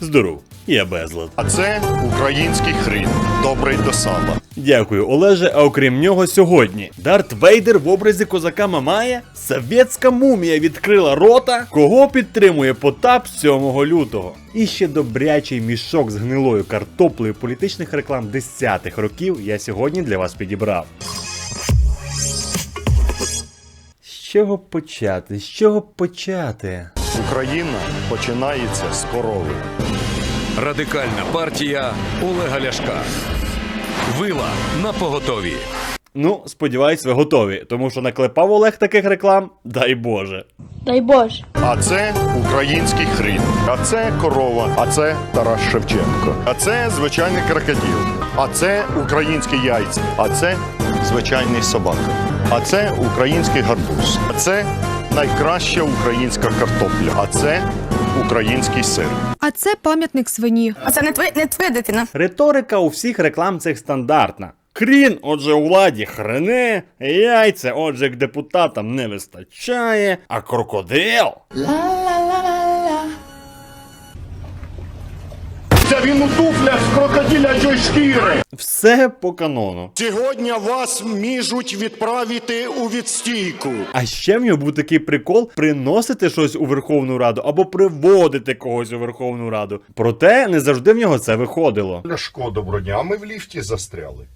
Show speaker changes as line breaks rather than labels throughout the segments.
Здоров, я безлад.
А це український хрін, добрий до сала.
Дякую, Олеже. А окрім нього, сьогодні Дарт Вейдер в образі козака Мамая, совєтська мумія відкрила рота, кого підтримує Потап 7 лютого. І ще добрячий мішок з гнилою картоплею політичних реклам десятих років я сьогодні для вас підібрав. З чого почати? З чого почати?
Україна починається з корови.
Радикальна партія Олега Ляшка. Вила на поготові.
Ну, сподіваюсь, ви готові, тому що наклепав Олег таких реклам, дай Боже.
Дай Боже.
А це український хрін. А це корова. А це Тарас Шевченко. А це звичайний крокодил. А це українські яйця. А це звичайний собака. А це український гарбуз. А це найкраща українська картопля. А це український сир.
А це пам'ятник свині.
А це не твоя, не твоя дитина.
Риторика у всіх реклам цих стандартна. Крін, отже, у владі хрене, яйця, отже, к депутатам не вистачає, а крокодил.
Це він у туфлях з крокодилячої шкіри.
Все по канону.
Сьогодні вас міжуть відправити у відстійку.
А ще в нього був такий прикол приносити щось у Верховну Раду або приводити когось у Верховну Раду. Проте не завжди в нього це виходило.
Ляшко, доброго дня, а ми в ліфті застряли.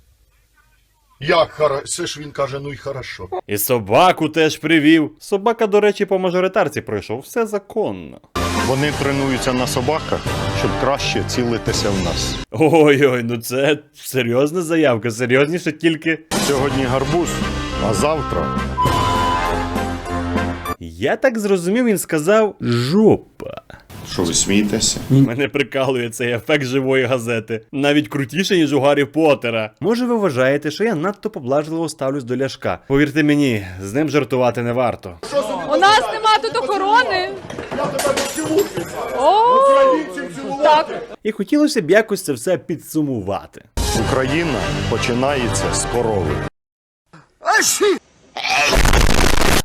Як хорошо? Все ж він каже, ну й хорошо.
І собаку теж привів. Собака, до речі, по мажоритарці пройшов, все законно.
Вони тренуються на собаках, щоб краще цілитися в нас.
Ой-ой, ну це серйозна заявка, серйозніше тільки.
Сьогодні гарбуз, а завтра
Я так зрозумів, він сказав жопа.
Що ви смієтеся?
Мене прикалує цей ефект живої газети. Навіть крутіше, ніж у Гаррі Поттера. Може, ви вважаєте, що я надто поблажливо ставлюсь до ляшка. Повірте мені, з ним жартувати не варто.
У нас нема тут охорони. О, так.
І хотілося б якось це все підсумувати.
Україна починається з корови.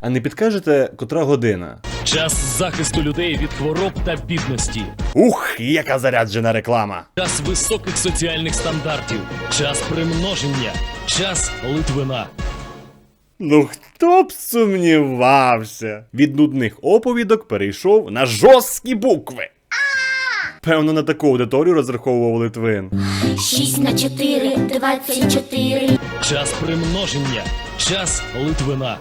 А не підкажете, котра година?
Час захисту людей від хвороб та бідності.
Ух, яка заряджена реклама!
Час високих соціальних стандартів. Час примноження. Час Литвина.
Ну хто б сумнівався? Від нудних оповідок перейшов на жорсткі букви. Певно, на таку аудиторію розраховував Литвин.
6 на 4, 24.
Час примноження. Час Литвина.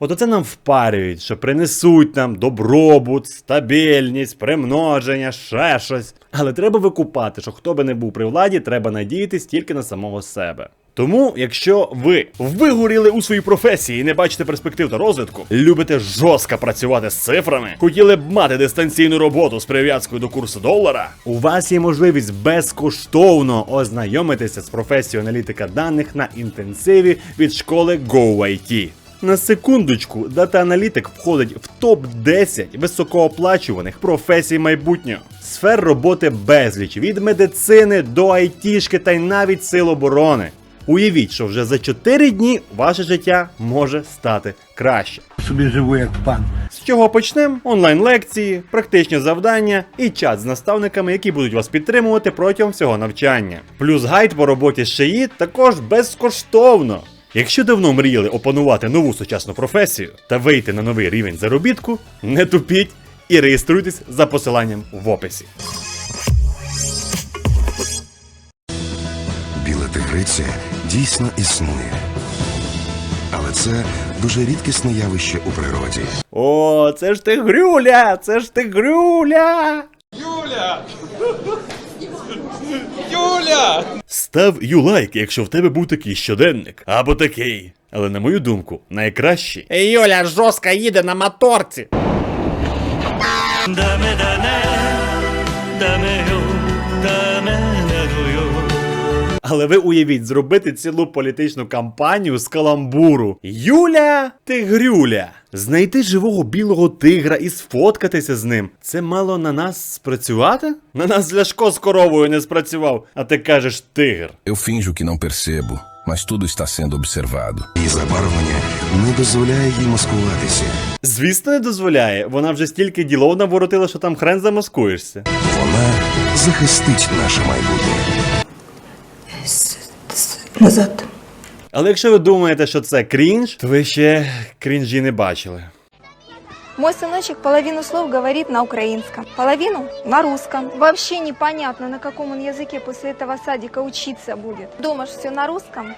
От оце нам впарюють, що принесуть нам добробут, стабільність, примноження, ще щось. Але треба викупати, що хто би не був при владі, треба надіятись тільки на самого себе. Тому, якщо ви вигоріли у своїй професії і не бачите перспектив та розвитку, любите жорстко працювати з цифрами, хотіли б мати дистанційну роботу з прив'язкою до курсу долара, у вас є можливість безкоштовно ознайомитися з професією аналітика даних на інтенсиві від школи GoIT. На секундочку, дата-аналітик входить в топ-10 високооплачуваних професій майбутнього. Сфер роботи безліч від медицини до айтішки та й навіть сил оборони. Уявіть, що вже за 4 дні ваше життя може стати краще.
собі живу як пан.
З чого почнемо? Онлайн-лекції, практичні завдання і чат з наставниками, які будуть вас підтримувати протягом всього навчання. Плюс гайд по роботі з ШИї також безкоштовно. Якщо давно мріяли опанувати нову сучасну професію та вийти на новий рівень заробітку, не тупіть і реєструйтесь за посиланням в описі.
Біла тигриця дійсно існує. Але це дуже рідкісне явище у природі.
О, це ж ти грюля! Це ж ти грюля! Юля! Юля! Став юлайк, якщо в тебе був такий щоденник. Або такий. Але на мою думку, найкращий. Юля жорстко їде на моторці. Але ви уявіть, зробити цілу політичну кампанію з каламбуру. Юля Тигрюля. Знайти живого білого тигра і сфоткатися з ним. Це мало на нас спрацювати? На нас Ляшко з коровою не спрацював, а ти кажеш тигр.
Eu finjo que não percebo,
mas tudo está sendo observado.
Її забарвлення не дозволяє їй маскуватися.
Звісно, не дозволяє. Вона вже стільки ділов наворотила, що там хрен замаскуєшся.
Вона захистить наше майбутнє
Назад.
Але якщо ви думаєте, що це крінж, то ви ще крінжі не бачили.
Мой сыночек половину слов говорит на украинском, половину на русском. Вообще непонятно, на каком он языке после этого садика учиться будет. Думаешь, все на русском?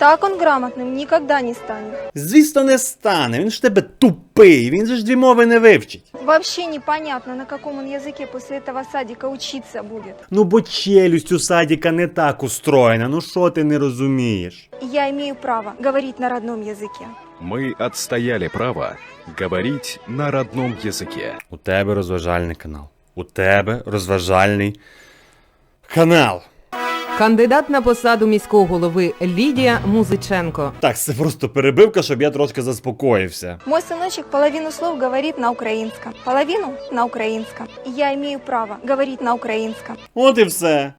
Так он грамотным никогда не станет.
Звісно, не стане. Він ж в тебе тупий, він же ж дві мови не вивчить.
Вообще непонятно, на каком он языке после этого садика учиться будет.
Ну бо челюсть у садіка не так устроєна, ну що ти не розумієш?
И я имею право говорить на родном языке.
Мы отстояли право говорить на родном языке.
У тебе розважальний канал. У тебе розважальний канал.
Кандидат на посаду міського голови Лідія Музиченко.
Так, це просто перебивка, щоб я трошки заспокоївся.
Мой сыночек половину слов говорит на украинском, половину на украинском. И я имею право говорить на украинском.
От і все.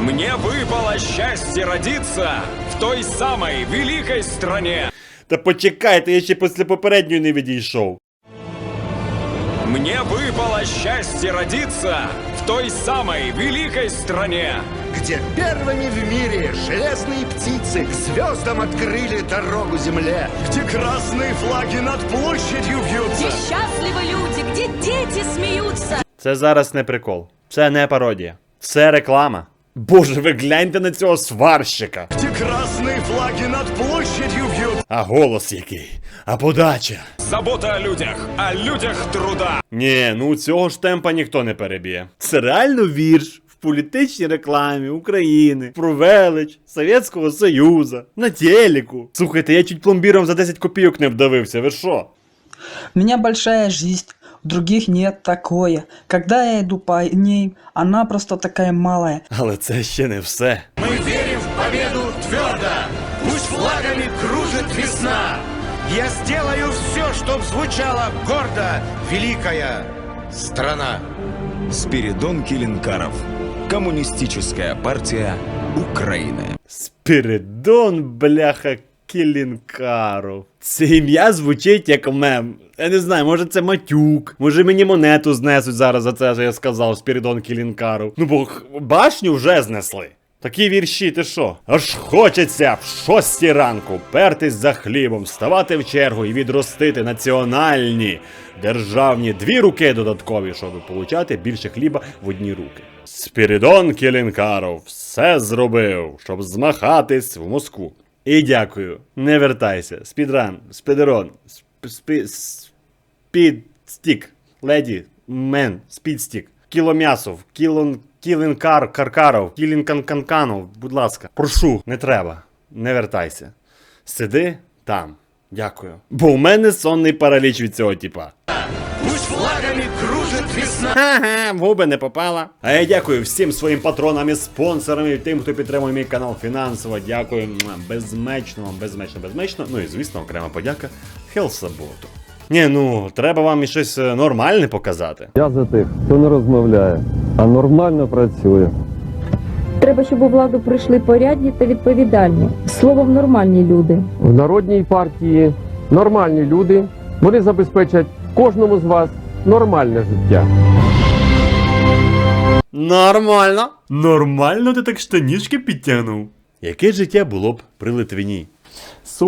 Мне выпало счастье родиться в той самой великой стране.
Та почекайте, я ще після попередньої не відійшов.
Мне выпало счастье родиться в той самой великой стране.
где первыми в мире железные птицы к звездам открыли дорогу земле, где красные флаги над площадью вьются.
счастливы люди, где дети смеются.
Це зараз не прикол. Це не пародія. Це реклама. Боже, ви гляньте на цього сварщика.
Где красные флаги над площадью вьются.
А голос який? А подача.
Забота о людях, о людях труда.
Ні, ну цього ж темпа ніхто не переб'є. Це реально вірш в політичній рекламі України про велич Совєтського Союзу на телеку. Слухайте, я чуть пломбіром за 10 копійок не вдавився, ви що?
У меня большая жизнь, у других нет такое. Когда я иду по ней, она просто такая малая.
Але це ще не все.
Мы верим в победу твердо. Я сделаю все, чтоб звучало гордо. Великая страна.
Спиридон Килинкаров. Коммунистическая партия Украины.
Спіридон, бляха, Кілінкаров. Це ім'я звучить як мем. Я не знаю, може це матюк, може мені монету знесуть зараз за це, що я сказав Спіридон Кілінкаров. Ну бо башню вже знесли. Такі вірші, ти що? Аж хочеться в шостій ранку пертись за хлібом, ставати в чергу і відростити національні державні дві руки додаткові, щоб получати більше хліба в одні руки. Спіридон Кілінкаров все зробив, щоб змахатись в Москву. І дякую. Не вертайся. Спідран, спідерон, сп, спі, спідстік, леді, мен, спідстік, кілом'ясов, кілон, кілінкар, каркаров, кілінканканканов, будь ласка, прошу, не треба, не вертайся. Сиди там. Дякую. Бо у мене сонний параліч від цього типа.
Пусть флагами кружит весна.
Ха-ха, в губи не попала. А я дякую всім своїм патронам і спонсорам і тим, хто підтримує мій канал фінансово. Дякую безмечно вам, безмечно, безмечно. Ну і звісно, окрема подяка Хелсаботу. Ні, ну треба вам і щось е, нормальне показати.
Я за тих, хто не розмовляє, а нормально працює.
Треба, щоб у владу прийшли порядні та відповідальні. Словом, нормальні люди.
В народній партії нормальні люди. Вони забезпечать кожному з вас нормальне життя.
Нормально. Нормально ти так штанішки підтягнув. Яке життя було б при Литвині? Су...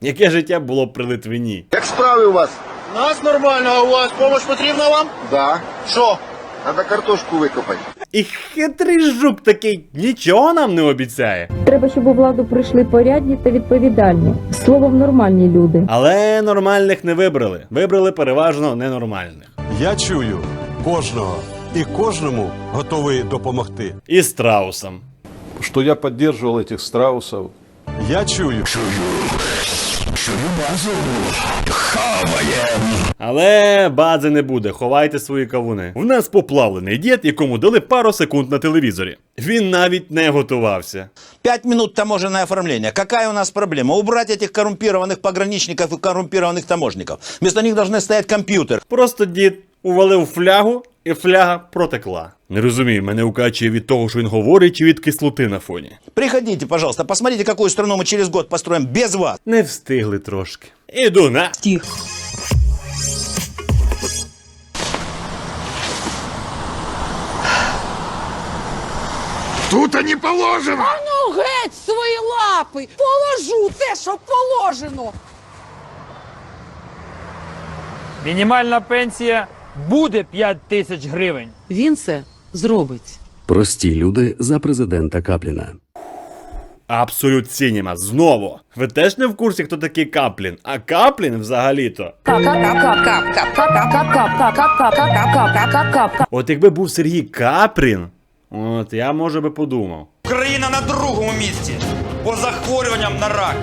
Яке життя було б при Литвині?
Як справи у вас? Нас нормально, а у вас помощь потрібна вам? Да. Що? Надо картошку викопати.
І хитрий жук такий нічого нам не обіцяє.
Треба, щоб у владу прийшли порядні та відповідальні. Словом, нормальні люди.
Але нормальних не вибрали. Вибрали переважно ненормальних.
Я чую кожного і кожному готовий допомогти.
І страусам.
Що я підтримував цих страусів. Я чую
Але бази не буде, ховайте свої кавуни. В нас поплавлений дід, якому дали пару секунд на телевізорі. Він навіть не готувався.
Пять минут таможенное оформление. Какая у нас проблема? Убрать этих коррумпированных пограничников и коррумпированных таможников. Вместо них должны стоять компьютер.
Просто дід увалив флягу і фляга протекла. Не розумію, мене укачує від того, що він говорить, чи від кислоти на фоні.
Приходите, пожалуйста, посмотрите, какую страну мы через год построим без вас.
Не встигли трошки. Іду на.
Стих.
Тут не положено!
А Ну геть свої лапи! Положу те, що положено!
Мінімальна пенсія буде 5 тисяч гривень.
Він це зробить.
Прості люди за президента Капліна.
Абсолют Сінема, знову. Ви теж не в курсі, хто такий Каплін, а Каплін взагалі-то. От якби був Сергій Капрін, от я може би подумав.
Україна на другому місці по захворюванням на рак.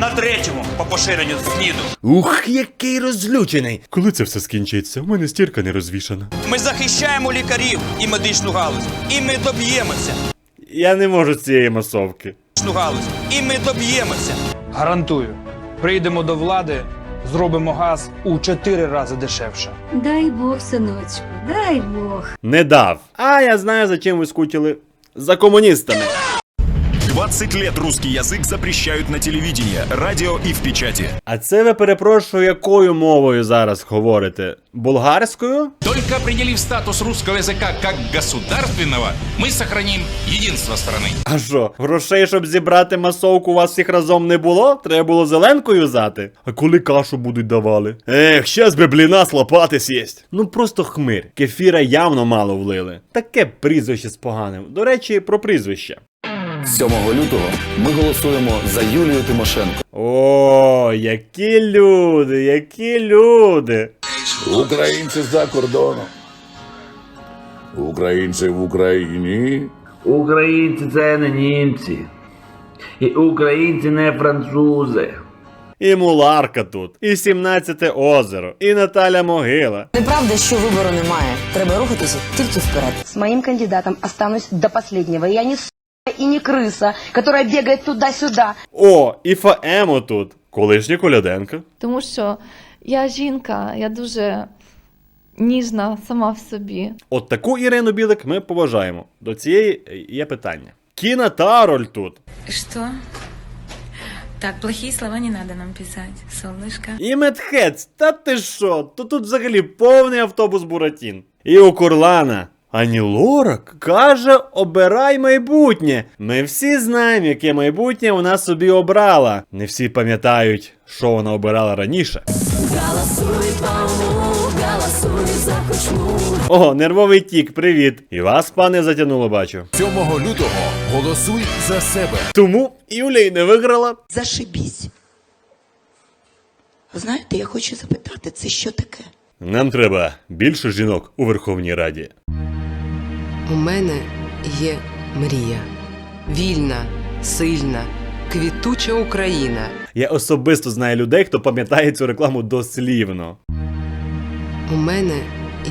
На третьому по поширенню СНІДу.
Ух, який розлючений! Коли це все скінчиться? У мене стірка не розвішана.
Ми захищаємо лікарів і медичну галузь. І ми доб'ємося.
Я не можу з цієї масовки.
Медичну галузь. І ми доб'ємося.
Гарантую, прийдемо до влади, зробимо газ у 4 рази дешевше.
Дай Бог, синочку, дай Бог.
Не дав. А я знаю, за чим ви скучили. За комуністами.
20 лет русский язык запрещают на телевидении, радио и в печати.
А це ви перепрошую, якою мовою зараз говорите? Болгарською?
Только определив статус русского языка как государственного, мы сохраним единство страны.
А що, грошей, щоб зібрати масовку, у вас всіх разом не було? Треба було зеленкою взяти? А коли кашу будуть давали? Ех, щас би бліна з лопати сєсть. Ну просто хмир. Кефіра явно мало влили. Таке прізвище з поганим. До речі, про прізвище.
7 лютого ми голосуємо за Юлію Тимошенко.
О, які люди, які люди.
Українці за кордоном. Українці в Україні.
Українці це не німці. І українці не французи.
І Муларка тут, і 17 озеро, і Наталя Могила.
Неправда, що вибору немає. Треба рухатися тільки вперед.
С моим кандидатом останусь до последнего. Я не и не крыса, которая бегает туда-сюда.
О, і Фаемо тут. Колишня Коляденка.
Тому що я жінка, я дуже ніжна сама в собі.
От таку Ірину Білик ми поважаємо. До цієї е, є питання. Кіна Тароль тут.
Что? Так, плохие слова не надо нам писать, солнышко.
І Медхец, та ти що? То тут взагалі повний автобус Буратін. І у Курлана. Ані Лорак каже, обирай майбутнє. Ми всі знаємо, яке майбутнє вона собі обрала. Не всі пам'ятають, що вона обирала раніше. О, нервовий тік, привіт. І вас, пане, затягнуло, бачу.
7 лютого голосуй за себе.
Тому Юля й не виграла.
Зашибісь. Знаєте, я хочу запитати, це що таке?
Нам треба більше жінок у Верховній Раді.
У мене є мрія. Вільна, сильна, квітуча Україна.
Я особисто знаю людей, хто пам'ятає цю рекламу дослівно.
У мене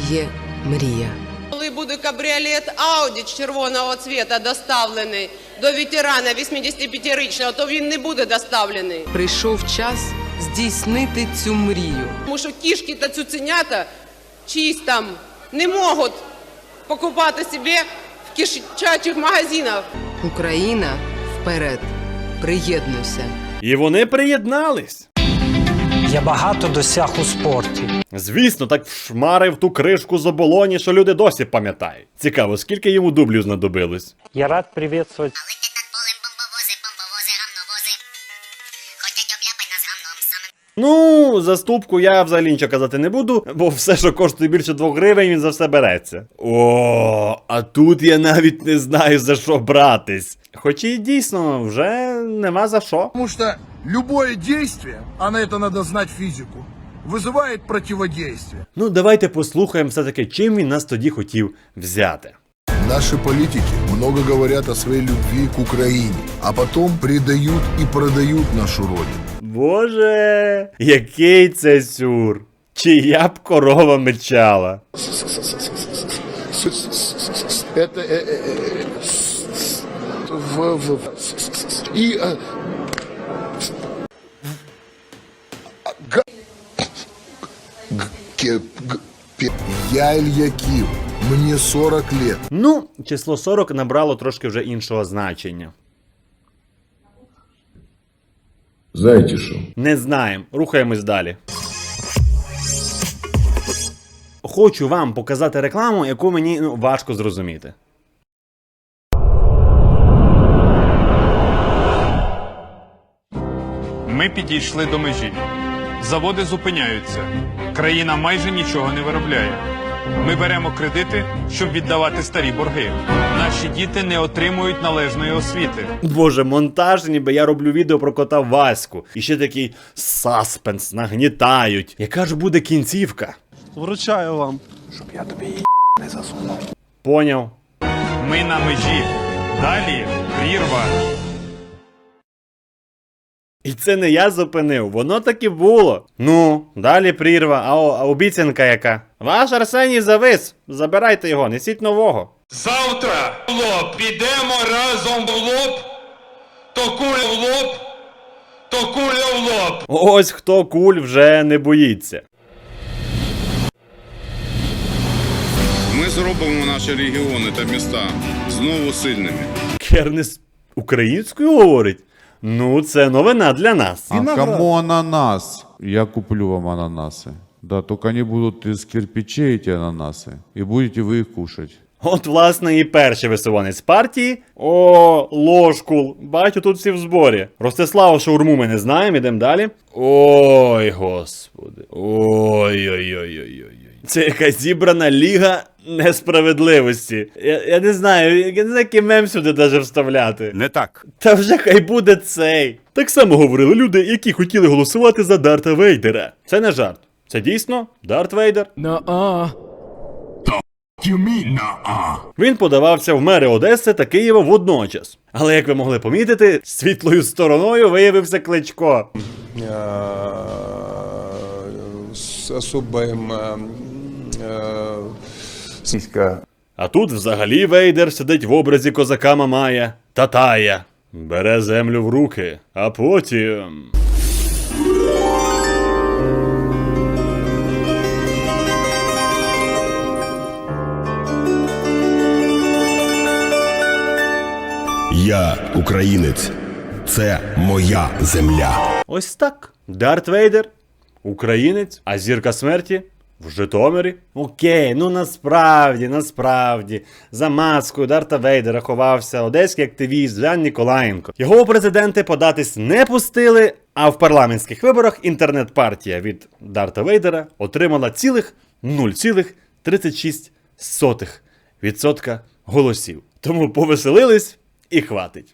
є мрія.
Коли буде кабріолет Ауді червоного цвіта доставлений до ветерана 85-річного, то він не буде доставлений.
Прийшов час здійснити цю мрію.
Тому що кішки та цуценята чиїсь там не можуть покупати собі в кишачих магазинах.
Україна вперед. Приєднуйся.
І вони приєднались.
Я багато досяг у спорті.
Звісно, так вшмарив ту кришку з оболоні, що люди досі пам'ятають. Цікаво, скільки йому дублів знадобилось.
Я рад приветствовать
Ну, заступку я взагалі нічого казати не буду, бо все, що коштує більше 2 гривень, він за все береться. О, а тут я навіть не знаю за що братись. Хоч і дійсно вже нема за що.
Потому что любое действие, а на это надо знать физику, вызывает противодействие.
Ну, давайте послухаємо все-таки, чим він нас тоді хотів взяти.
Наши политики много говорят о своей любви к Украине, а потом предают и продают нашу родину.
Боже, який це сюр. Чия б корова мечала.
Это э, э, э, в, в, и э, г- г- ке- г- пе- я Илья Киев. Мне 40 лет.
Ну, число 40 набрало трошки вже іншого значення.
Знаете что?
Не знаємо. Рухаємось далі. Хочу вам показати рекламу, яку мені ну, важко зрозуміти.
Ми підійшли до межі. Заводи зупиняються. Країна майже нічого не виробляє. Ми беремо кредити, щоб віддавати старі борги. Наші діти не отримують належної освіти.
Боже, монтаж, ніби я роблю відео про кота Ваську. І ще такий саспенс, нагнітають. Яка ж буде кінцівка?
Вручаю вам. щоб я тобі її не засунув.
Поняв.
Ми на межі. Далі прірва.
І це не я зупинив, воно так і було. Ну, далі прірва, а, о- а обіцянка яка? Ваш Арсеній завис. Забирайте його, несіть нового.
Завтра в лоб підемо разом в лоб, то куля в лоб, то куля в лоб.
Ось хто куль вже не боїться.
Ми зробимо наші регіони та міста знову сильними.
Кернес українською говорить? Ну, це новина для нас.
А кому ананас? Я куплю вам ананасы. Да, только они будут из кирпичей, эти ананасы. И будете вы их кушать.
От, власне, і перший висуванець партії. О, ложкул. Бачу, тут всі в зборі. Ростислава Шаурму ми не знаємо, ідемо далі. Ой, господи. Ой-ой-ой-ой-ой. Це якась зібрана ліга несправедливості. Я, я не знаю, я не знаю, який мем сюди даже вставляти.
Не так.
Та вже хай буде цей. Так само говорили люди, які хотіли голосувати за Дарта Вейдера. Це не жарт. Це дійсно Дарт Вейдер.
На-а.
Він подавався в мери Одеси та Києва водночас. Але як ви могли помітити, світлою стороною виявився кличко.
С особым...
А тут взагалі Вейдер сидить в образі козака Мамая Татая. Бере землю в руки, а потім.
Я українець. Це моя земля.
Ось так. Дарт Вейдер, українець, а зірка смерті в Житомирі. Окей, ну насправді, насправді, за маскою Дарта Вейдера ховався одеський активіст Жан Ніколаєнко. Його президенти податись не пустили, а в парламентських виборах інтернет-партія від Дарта Вейдера отримала цілих 0,36% голосів. Тому повеселились і хватить.